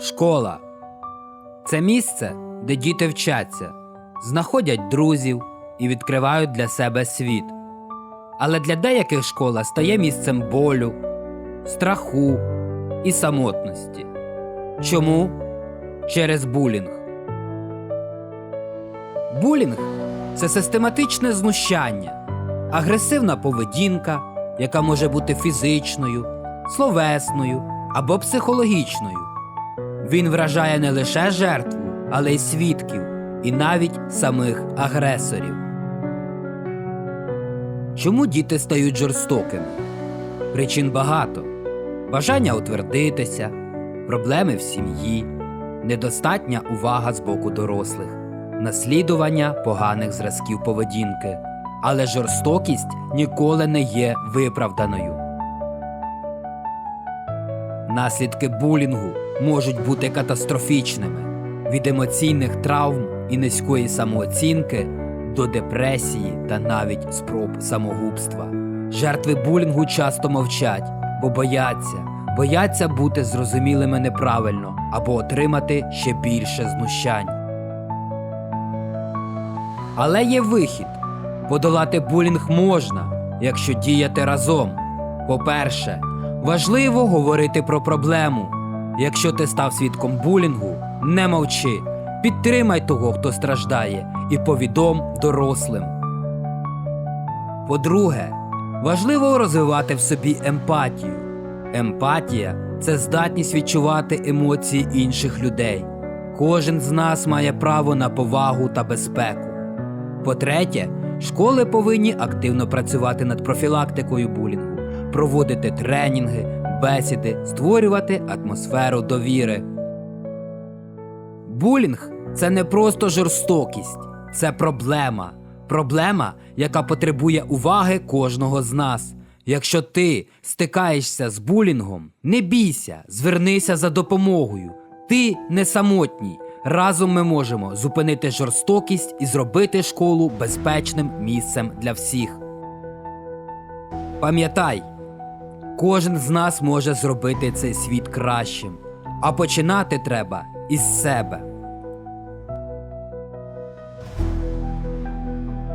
Школа це місце, де діти вчаться, знаходять друзів і відкривають для себе світ. Але для деяких школа стає місцем болю, страху і самотності. Чому? Через булінг. Булінг це систематичне знущання, агресивна поведінка, яка може бути фізичною, словесною або психологічною. Він вражає не лише жертву, але й свідків, і навіть самих агресорів. Чому діти стають жорстокими? Причин багато: бажання утвердитися, проблеми в сім'ї, недостатня увага з боку дорослих, наслідування поганих зразків поведінки. Але жорстокість ніколи не є виправданою. Наслідки булінгу можуть бути катастрофічними від емоційних травм і низької самооцінки до депресії та навіть спроб самогубства. Жертви булінгу часто мовчать, бо бояться, бояться бути зрозумілими неправильно або отримати ще більше знущань. Але є вихід. Подолати булінг можна, якщо діяти разом. По-перше, важливо говорити про проблему. Якщо ти став свідком булінгу, не мовчи, підтримай того, хто страждає, і повідом дорослим. По-друге, важливо розвивати в собі емпатію. Емпатія це здатність відчувати емоції інших людей. Кожен з нас має право на повагу та безпеку. По-третє, школи повинні активно працювати над профілактикою булінгу, проводити тренінги, бесіди, створювати атмосферу довіри. Булінг це не просто жорстокість, це проблема. Проблема, яка потребує уваги кожного з нас. Якщо ти стикаєшся з булінгом, не бійся, звернися за допомогою. Ти не самотній. Разом ми можемо зупинити жорстокість і зробити школу безпечним місцем для всіх. Пам'ятай, кожен з нас може зробити цей світ кращим, а починати треба із себе.